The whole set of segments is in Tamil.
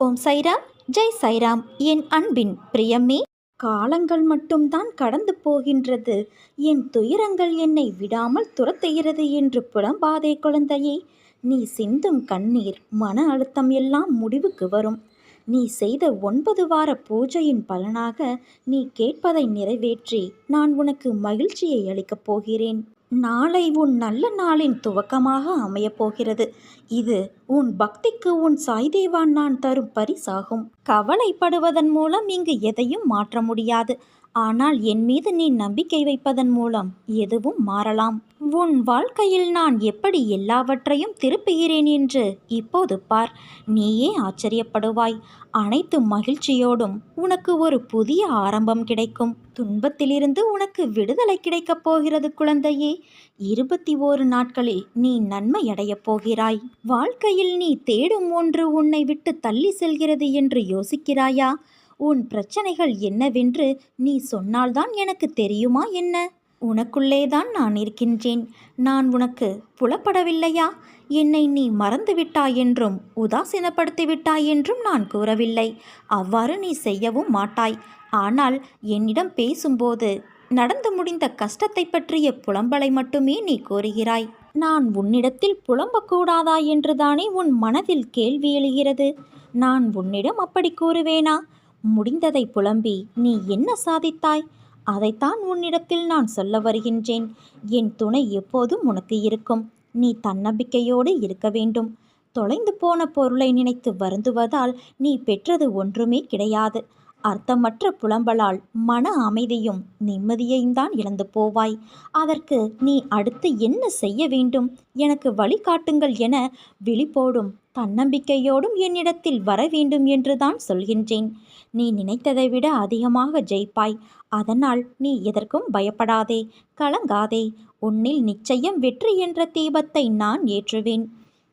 ஓம் சைராம் ஜெய் சைராம். என் அன்பின் பிரியமே காலங்கள் மட்டும்தான் கடந்து போகின்றது. என் துயரங்கள் என்னை விடாமல் துரத்துகிறது என்று புலம்பாதே குழந்தையே. நீ சிந்தும் கண்ணீர் மன அழுத்தம் எல்லாம் முடிவுக்கு வரும். நீ செய்த ஒன்பது வார பூஜையின் பலனாக நீ கேட்பதை நிறைவேற்றி நான் உனக்கு மகிழ்ச்சியை அளிக்கப் போகிறேன். நாளை உன் நல்ல நாளின் துவக்கமாக அமையப்போகிறது. இது உன் பக்திக்கு உன் சாய்தேவான் நான் தரும் பரிசாகும். கவலைப்படுவதன் மூலம் இங்கு எதையும் மாற்ற முடியாது. ஆனால் என் மீது நீ நம்பிக்கை வைப்பதன் மூலம் எதுவும் மாறலாம். உன் வாழ்க்கையில் நான் எப்படி எல்லாவற்றையும் திருப்புகிறேன் என்று இப்போது பார். நீயே ஆச்சரியப்படுவாய். அனைத்து மகிழ்ச்சியோடும் உனக்கு ஒரு புதிய ஆரம்பம் கிடைக்கும். துன்பத்திலிருந்து உனக்கு விடுதலை கிடைக்கப் போகிறது குழந்தையே. இருபத்தி ஓரு நாட்களில் நீ நன்மை அடையப் போகிறாய். வாழ்க்கையில் நீ தேடும் ஒன்று உன்னை விட்டு தள்ளி செல்கிறது என்று யோசிக்கிறாயா? உன் பிரச்சனைகள் என்னவென்று நீ சொன்னால்தான் எனக்கு தெரியுமா என்ன? உனக்குள்ளேதான் நான் இருக்கின்றேன். நான் உனக்கு புலப்படவில்லையா? என்னை நீ மறந்துவிட்டாய் என்றும் உதாசீனப்படுத்திவிட்டாய் என்றும் நான் கூறவில்லை. அவ்வாறு நீ செய்யவும் மாட்டாய். ஆனால் என்னிடம் பேசும்போது நடந்து முடிந்த கஷ்டத்தை பற்றிய புலம்பலை மட்டுமே நீ கூறுகிறாய். நான் உன்னிடத்தில் புலம்பக்கூடாதா என்றுதானே உன் மனதில் கேள்வி எழுகிறது. நான் உன்னிடம் அப்படி கூறுவேனா? முடிந்ததை புலம்பி நீ என்ன சாதித்தாய்? அதைத்தான் உன்னிடத்தில் நான் சொல்ல வருகின்றேன். என் துணை எப்போதும் உனக்கு இருக்கும். நீ தன்னம்பிக்கையோடு இருக்க வேண்டும். தொலைந்து போன பொருளை நினைத்து வருந்துவதால் நீ பெற்றது ஒன்றுமே கிடையாது. அர்த்தமற்ற புலம்பலால் மன அமைதியும் நிம்மதியையும் தான் இழந்து போவாய். அதற்கு நீ அடுத்து என்ன செய்ய வேண்டும்? எனக்கு வழிகாட்டுங்கள் என விழிப்போடும் தன்னம்பிக்கையோடும் என்னிடத்தில் வர வேண்டும் என்றுதான் சொல்கின்றேன். நீ நினைத்ததை விட அதிகமாக ஜெயிப்பாய். அதனால் நீ எதற்கும் பயப்படாதே. கலங்காதே. உன்னில் நிச்சயம் வெற்றி என்ற தீபத்தை நான் ஏற்றுவேன்.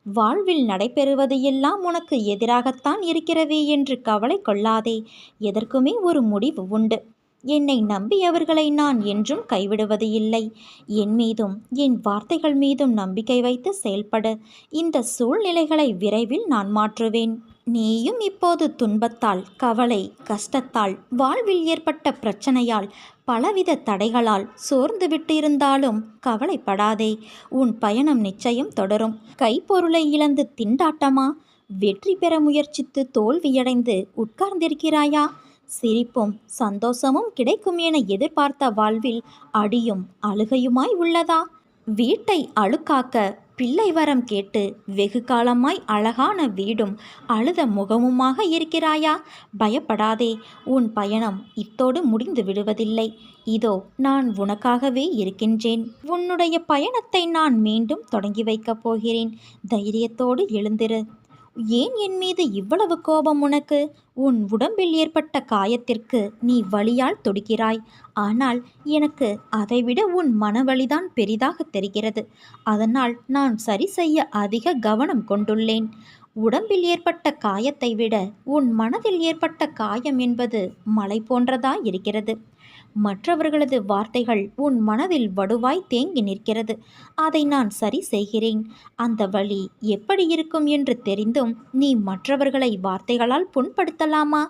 வாழ்வில் நடைபெறுவது எல்லாம் உனக்கு எதிராகத்தான் இருக்கிறதே என்று கவலை கொள்ளாதே. எதற்குமே ஒரு முடிவு உண்டு. என்னை நம்பியவர்களை நான் என்றும் கைவிடுவது இல்லை. என் மீதும் என் வார்த்தைகள் மீதும் நம்பிக்கை வைத்து செயல்பட இந்த சூழ்நிலைகளை விரைவில் நான் மாற்றுவேன். நீயும் இப்போது துன்பத்தால் கவலை கஷ்டத்தால் வாழ்வில் ஏற்பட்ட பிரச்சனையால் பலவித தடைகளால் சோர்ந்து விட்டிருந்தாலும் கவலைப்படாதே. உன் பயணம் நிச்சயம் தொடரும். கைப்பொருளை இழந்து திண்டாட்டமா? வெற்றி பெற முயற்சித்து தோல்வியடைந்து உட்கார்ந்திருக்கிறாயா? சிரிப்பும் சந்தோஷமும் கிடைக்கும் என எதிர்பார்த்த வாழ்வில் அடியும் அழுகையுமாய் உள்ளதா? வீட்டை அழுக்காக்க பிள்ளை வரம் கேட்டு வெகு காலமாய் அழகான வீடும் அழுத முகமுமாக இருக்கிறாயா? பயப்படாதே உன் பயணம் இத்தோடு முடிந்து விடுவதில்லை. இதோ நான் உனக்காகவே இருக்கின்றேன். உன்னுடைய பயணத்தை நான் மீண்டும் தொடங்கி வைக்கப் போகிறேன். தைரியத்தோடு எழுந்திரு. ஏன் என் மீது இவ்வளவு கோபம் உனக்கு? உன் உடம்பில் ஏற்பட்ட காயத்திற்கு நீ வழியால் தொடுக்கிறாய். ஆனால் எனக்கு அதைவிட உன் மனவழிதான் பெரிதாக தெரிகிறது. அதனால் நான் சரி செய்ய அதிக கவனம் கொண்டுள்ளேன். உடம்பில் ஏற்பட்ட காயத்தை விட உன் மனதில் ஏற்பட்ட காயம் என்பது மலை போன்றதா இருக்கிறது மற்றவர்களது வார்த்தைகள் உன் மனதில் வடுவாய் தேங்கி நிற்கிறது. அதை நான் சரி செய்கிறேன். அந்த வழி எப்படி இருக்கும் என்று தெரிந்தும் நீ மற்றவர்களை வார்த்தைகளால் புண்படுத்தலாமா?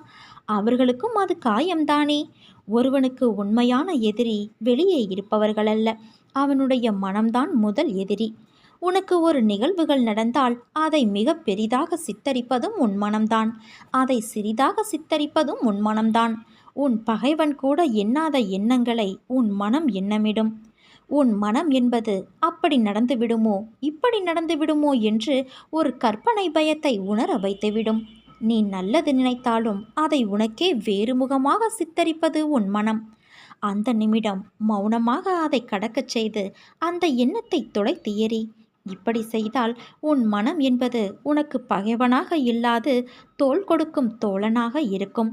அவர்களுக்கும் அது காயம்தானே? ஒருவனுக்கு உண்மையான எதிரி வெளியே இருப்பவர்கள் அல்ல அவனுடைய மனம்தான் முதல் எதிரி. உனக்கு ஒரு நிகழ்வுகள் நடந்தால் அதை மிக பெரிதாக சித்தரிப்பதும் உன் மனம்தான். அதை சிறிதாக சித்தரிப்பதும் உன் மனம்தான். உன் பகைவன் கூட எண்ணாத எண்ணங்களை உன் மனம் எண்ணமிடும். உன் மனம் என்பது அப்படி நடந்து விடுமோ இப்படி நடந்து விடுமோ என்று ஒரு கற்பனை பயத்தை உணர வைத்துவிடும். நீ நல்லது நினைத்தாலும் அதை உனக்கே வேறு முகமாக சித்தரிப்பது உன் மனம். அந்த நிமிடம் மௌனமாக அதை கடக்கச் செய்து அந்த எண்ணத்தை துடைத்து எறி. இப்படி செய்தால் உன் மனம் என்பது உனக்கு பகைவனாக இல்லாது தோல் கொடுக்கும் தோழனாக இருக்கும்.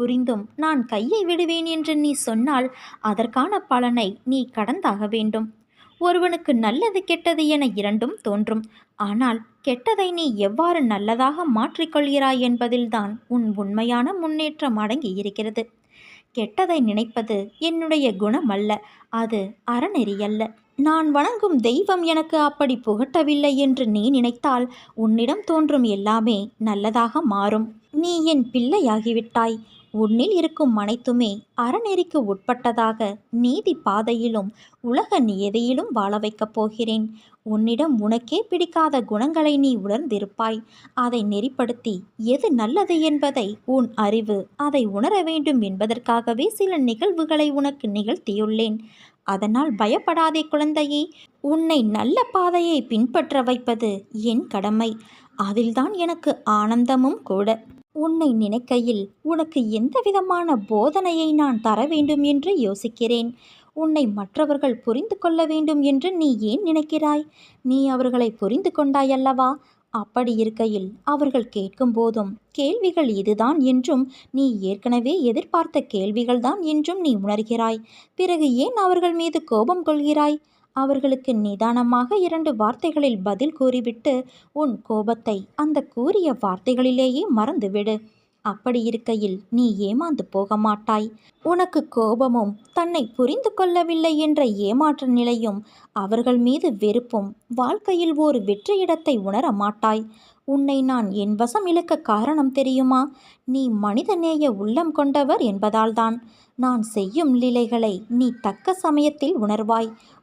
புரிந்தும். நான் கையை விடுவேன் என்று நீ சொன்னால் அதற்கான பலனை நீ கடந்தாக வேண்டும். ஒருவனுக்கு நல்லது கெட்டது என இரண்டும் தோன்றும். ஆனால் கெட்டதை நீ எவ்வாறு நல்லதாக மாற்றிக்கொள்கிறாய் என்பதில்தான் உன் உண்மையான முன்னேற்றம் அடங்கி இருக்கிறது. கெட்டதை நினைப்பது என்னுடைய குணம் அல்ல அது அறநெறியல்ல. நான் வணங்கும் தெய்வம் எனக்கு அப்படி புகட்டவில்லை என்று நீ நினைத்தால் உன்னிடம் தோன்றும் எல்லாமே நல்லதாக மாறும். நீ என் பிள்ளையாகிவிட்டாய். உன்னில் இருக்கும் அனைத்துமே அறநெறிக்கு உட்பட்டதாக நீதி பாதையிலும் உலக நியதியிலும் வாழ வைக்கப் போகிறேன். உன்னிடம் உனக்கே பிடிக்காத குணங்களை நீ உணர்ந்திருப்பாய். அதை நெறிப்படுத்தி எது நல்லது என்பதை உன் அறிவு அதை உணர வேண்டும் என்பதற்காகவே சில நிகழ்வுகளை உனக்கு நிகழ்த்தியுள்ளேன். அதனால் பயப்படாதே குழந்தையே. உன்னை நல்ல பாதையை பின்பற்ற வைப்பது என் கடமை. அதில்தான் எனக்கு ஆனந்தமும் கூட. உன்னை நினைக்கையில் உனக்கு எந்த விதமான போதனையை நான் தர வேண்டும் என்று யோசிக்கிறேன். உன்னை மற்றவர்கள் புரிந்து கொள்ள வேண்டும் என்று நீ ஏன் நினைக்கிறாய்? நீ அவர்களை புரிந்து கொண்டாயல்லவா அப்படி இருக்கையில் அவர்கள் கேட்கும் போதும் கேள்விகள் இதுதான் என்றும் நீ ஏற்கனவே எதிர்பார்த்த கேள்விகள்தான் என்றும் நீ உணர்கிறாய். பிறகு ஏன் அவர்கள் மீது கோபம் கொள்கிறாய்? அவர்களுக்கு நிதானமாக இரண்டு வார்த்தைகளில் பதில் கூறிவிட்டு உன் கோபத்தை அந்த கூறிய வார்த்தைகளிலேயே மறந்துவிடு. அப்படி இருக்கையில் நீ ஏமாந்து போக மாட்டாய். உனக்கு கோபமும் தன்னை புரிந்து கொள்ளவில்லை என்ற ஏமாற்ற நிலையும் அவர்கள் மீது வெறுப்பும் வாழ்க்கையில் ஒரு வெற்றியிடத்தை உணர மாட்டாய். உன்னை நான் என் வசம் இழுக்க காரணம் தெரியுமா? நீ மனிதநேய உள்ளம் கொண்டவர் என்பதால்தான். நான் செய்யும் லீலைகளை நீ தக்க சமயத்தில் உணர்வாய்.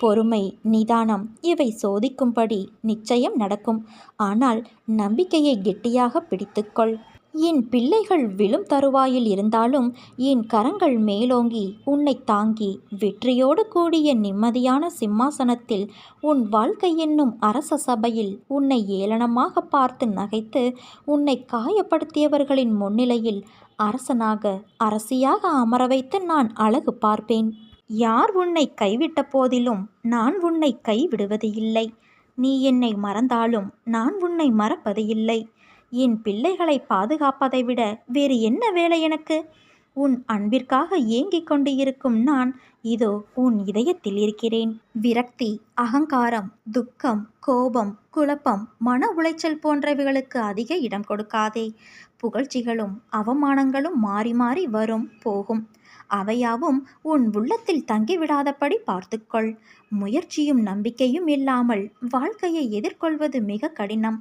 பொறுமை நிதானம் இவை சோதிக்கும்படி நிச்சயம் நடக்கும். ஆனால் நம்பிக்கையை கெட்டியாக பிடித்துக்கொள். என் பிள்ளைகள் விழும் தருவாயில் இருந்தாலும் என் கரங்கள் மேலோங்கி உன்னை தாங்கி வெற்றியோடு கூடிய நிம்மதியான சிம்மாசனத்தில் உன் வாழ்க்கை என்னும் அரச சபையில் உன்னை ஏளனமாக பார்த்து நகைத்து உன்னை காயப்படுத்தியவர்களின் முன்னிலையில் அரசனாக அரசியாக அமர வைத்து நான் அழகு பார்ப்பேன். யார் உன்னை கைவிட்ட போதிலும் நான் உன்னை கைவிடுவது இல்லை. நீ என்னை மறந்தாலும் நான் உன்னை மறப்பது இல்லை. என் பிள்ளைகளை பாதுகாப்பதை விட வேறு என்ன வேலை எனக்கு? உன் அன்பிற்காக ஏங்கிக் கொண்டு இருக்கும் நான் இதோ உன் இதயத்தில் இருக்கிறேன். விரக்தி அகங்காரம் துக்கம் கோபம் குழப்பம் மன உளைச்சல் போன்றவைகளுக்கு அதிக இடம் கொடுக்காதே. புகழ்ச்சிகளும் அவமானங்களும் மாறி மாறி வரும் போகும். அவையாவும் உன் உள்ளத்தில் தங்கிவிடாதபடி பார்த்துக்கொள். முயற்சியும் நம்பிக்கையும் இல்லாமல் வாழ்க்கையை எதிர்கொள்வது மிக கடினம்.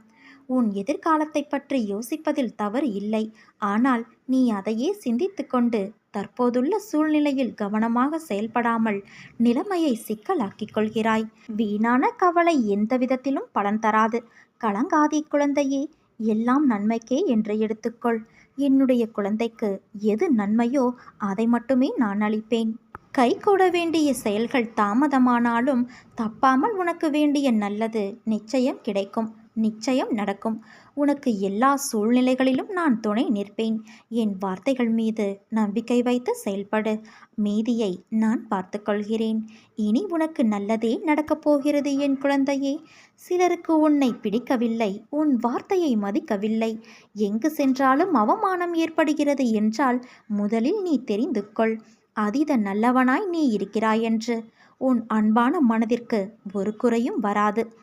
உன் எதிர்காலத்தை பற்றி யோசிப்பதில் தவறு இல்லை. ஆனால் நீ அதையே சிந்தித்துக்கொண்டு தற்போதுள்ள சூழ்நிலையில் கவனமாக செயல்படாமல் நிலைமையை சிக்கலாக்கிக் கொள்கிறாய். வீணான கவலை எந்த விதத்திலும் பலன் தராது. கலங்காதி குழந்தையே எல்லாம் நன்மைக்கே என்று எடுத்துக்கொள். என்னுடைய குழந்தைக்கு எது நன்மையோ அதை மட்டுமே நான் அளிப்பேன். கை கூட வேண்டிய செயல்கள் தாமதமானாலும் தப்பாமல் உனக்கு வேண்டிய நல்லது நிச்சயம் கிடைக்கும். நிச்சயம் நடக்கும். உனக்கு எல்லா சூழ்நிலைகளிலும் நான் துணை நிற்பேன். என் வார்த்தைகள் மீது நம்பிக்கை வைத்து செயல்படு. மீதியை நான் பார்த்துக்கொள்கிறேன். இனி உனக்கு நல்லதே நடக்கப் போகிறது என் குழந்தையே. சிலருக்கு உன்னை பிடிக்கவில்லை உன் வார்த்தையை மதிக்கவில்லை. எங்கு சென்றாலும் அவமானம் ஏற்படுகிறது என்றால் முதலில் நீ தெரிந்து கொள். அதீத நல்லவனாய் நீ இருக்கிறாயென்று உன் அன்பான மனதிற்கு ஒரு குறையும் வராது.